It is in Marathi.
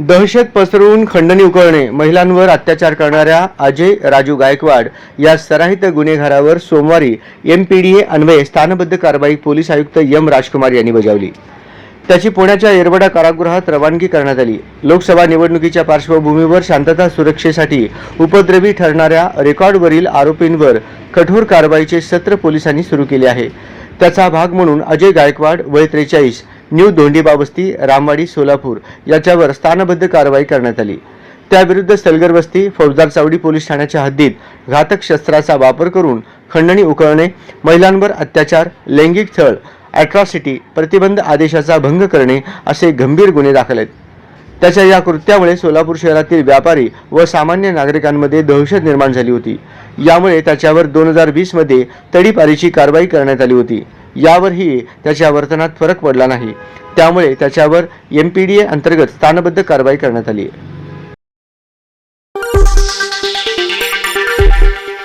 दहशत पसरवून खंडणी उकळणे महिलांवर अत्याचार करणाऱ्या अजय राजू गायकवाड या सराहित गुन्हेगारावर सोमवारी एम पी डी ए अन्वये स्थानबद्ध कारवाई पोलीस आयुक्त एम राजकुमार यांनी बजावली. त्याची पुण्याच्या येरवडा कारागृहात रवानगी करण्यात आली. लोकसभा निवडणुकीच्या पार्श्वभूमीवर शांतता सुरक्षेसाठी उपद्रवी ठरणाऱ्या रेकॉर्डवरील आरोपींवर कठोर कारवाईचे सत्र पोलिसांनी सुरू केले आहे. त्याचा भाग म्हणून अजय गायकवाड वय त्रेचाळीस न्यू दोंडीबा वस्ती रामवाडी सोलापूर याच्यावर स्थानबद्ध कारवाई करण्यात आली. त्याविरुद्ध सलगर वस्ती फौजदार चावडी पोलीस ठाण्याच्या हद्दीत घातक शस्त्राचा वापर करून खंडणी उकळणे महिलांवर अत्याचार लैंगिक छळ अॅट्रॉसिटी प्रतिबंध आदेशाचा भंग करणे असे गंभीर गुन्हे दाखल आहेत. त्याच्या या कृत्यामुळे सोलापूर शहरातील व्यापारी व सामान्य नागरिकांमध्ये दहशत निर्माण झाली होती. यामुळे त्याच्यावर दोन हजार वीसमध्ये तडीपारीची कारवाई करण्यात आली होती. यावरही त्याच्या वर्तनात फरक पडला नाही. त्यामुळे त्याच्यावर एम पी डी ए अंतर्गत स्थानबद्ध कारवाई करण्यात आली. आहे